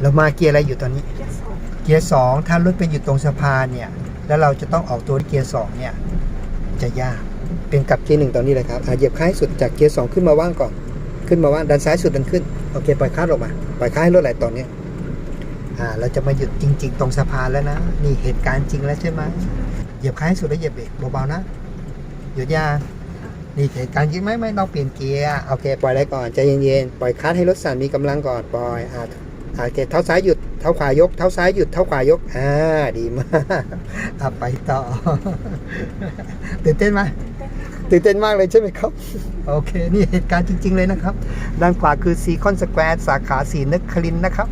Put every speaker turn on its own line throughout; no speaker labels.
เรามาเกียร์อะไรอยู่ตอนนี้
เกี
ยร์สองถ้ารถไปอยู่ตรงสะพานเนี่ย แล้วเราจะต้องออกตัวที่เกียร์สองเนี่ย จะยาก เป็นกับเกียร์หนึ่งตอนนี้เลยครับอะเหยียบคล้ายสุดจากเกียร์สองขึ้นมาว่างก่อน ขึ้นมาว่างดันซ้ายสุดดันขึ้น โอเคปล่อยคลัดออกมา ปล่อยคลัดให้รถไหลตอนนี้อ่า เราจะมาหยุดจริง ๆ ตรงสะพานแล้วนะ นี่เหตุการณ์จริงแล้วใช่ไหมเหยียบคล้ายสุดแล้วเหยียบเบรกเบาๆนะ หยุดยางนี่เหตุการณ์จริงไหมไม่ต้องเปลี่ยนเกียร์ โอเค ปล่อยอะไรก่อนใจเย็นๆ ปล่อยคลัดให้รถสั่นมีกำลังก่อน ปล่อย อ่า โอเคเท้าซ้ายหยุดเท้าขวายกเท้าซ้ายหยุดเท้าขวายกอ่าดีมากอะไปต่อตื่นเต้นไหมตื่นเต้นมากเลยใช่ไหมครับ โอเค นี่เหตุการณ์จริง ๆ เลยนะครับ ด้านขวาคือซีคอนสแควร์สาขาสีนึกคลินทร์นะครับ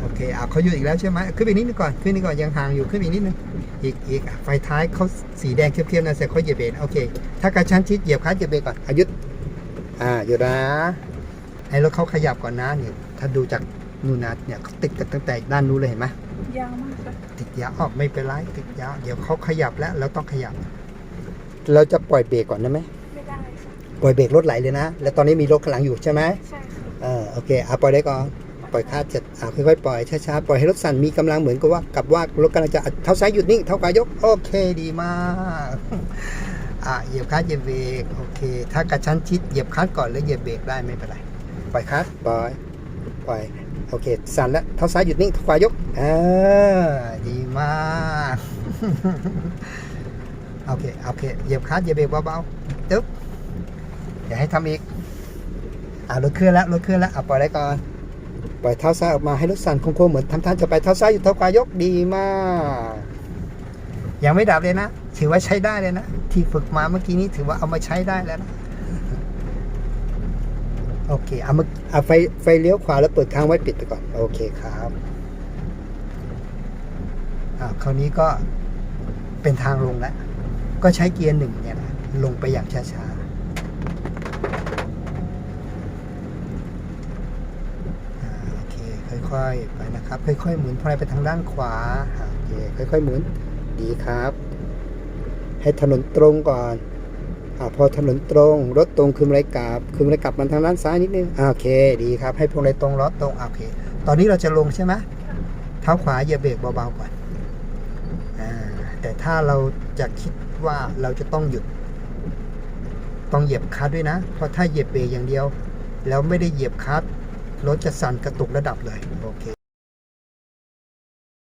โอเคอะเขาหยุดอีกแล้วใช่ไหมขึ้นไปนิดนึงก่อน ขึ้นนี่ก่อนยังห่างอยู่ขึ้นไปอีกนิดนึงอีกอีกอะไฟท้ายเขาสีแดงเข้มๆนะเสร็จเขาเหยียบเบรกโอเค ถ้ากระชั้นชิดเหยียบคลัดเหยียบเบรกก่อนอายุดอ่าหยุดนะให้รถเขาขยับก่อนนะเนี่ยถ้าดูจาก นู่นนะเนี่ยเขาติดกันตั้งแต่ด้านนู้นเลยเห็นไหม
ยาวมากค่ะ
ติดยาวออกไม่เป็นไรติดยาวเดี๋ยวเขาขยับแล้วเราต้องขยับ เราจะปล่อยเบรกก่อนได้ไหม
ไม่ได้ค่ะ
ปล่อยเบรกรถไหลเลยนะ แล้วตอนนี้มีรถข้างหลังอยู่ใช่ไหม
ใช่ค่ะ
เออโอเคอะปล่อยได้ก่อนปล่อยคาดจะอะค่อยๆปล่อยช้าๆปล่อยให้รถสั่นมีกำลังเหมือนกับว่ากับว่ารถกำลังจะเท้าซ้ายหยุดนิ่งเท้าขวายกโอเคดีมากอะเหยียบคลัดเหยียบเบรกโอเค ถ้ากระชั้นชิดเหยียบคลัดก่อนแล้วเหยียบเบรกได้ไม่เป็นไรปล่อยคลัดปล่อย ปล่อย โอเค สั่นแล้วเท้าซ้ายหยุดนิ่งเท้าขวายกอ่าดีมากโอเคโอเคเหยียบคลัดเหยียบเบรกเบาๆตึ๊บอย่าให้ทำอีกอ่ารถเคลื่อนแล้วรถเคลื่อนแล้วอะปล่อยได้ก่อนปล่อยเท้าซ้ายออกมาให้รถสั่นโค้งๆเหมือนทำท่าจะไปเท้าซ้ายอยู่เท้าขวายกดีมาก ยังไม่ดับเลยนะ ถือว่าใช้ได้เลยนะ ที่ฝึกมาเมื่อกี้นี้ถือว่าเอามาใช้ได้แล้วนะ โอเค เอามาเอาไฟไฟเลี้ยวขวาแล้วเปิดค้างไว้ปิดไปก่อน โอเคครับอ่าคราวนี้ก็เป็นทางลงแล้ว ก็ใช้เกียร์หนึ่งเนี่ยนะลงไปอย่างช้าๆอ่าโอเค ค่อยๆ ไปนะครับ ค่อยๆ หมุนพลายไปทางด้านขวาอ่าโอเค ค่อยๆ หมุน ดีครับ ให้ถนนตรงก่อน อ่าพอถนนตรงรถตรงคืมไรกลับคืมไรกลับมันทางด้านซ้ายนิดนึงอ่าโอเคดีครับ ให้พวงไรตรงล้อตรงโอเค ตอนนี้เราจะลงใช่ไหมเท้าขวาเหยียบเบรกเบาๆก่อนอ่าแต่ถ้าเราจะคิดว่าเราจะต้องหยุด ต้องเหยียบคลัตช์ด้วยนะ เพราะถ้าเหยียบเบรกอย่างเดียว แล้วไม่ได้เหยียบคลัตช์รถจะสั่นกระตุกระดับเลยโอเค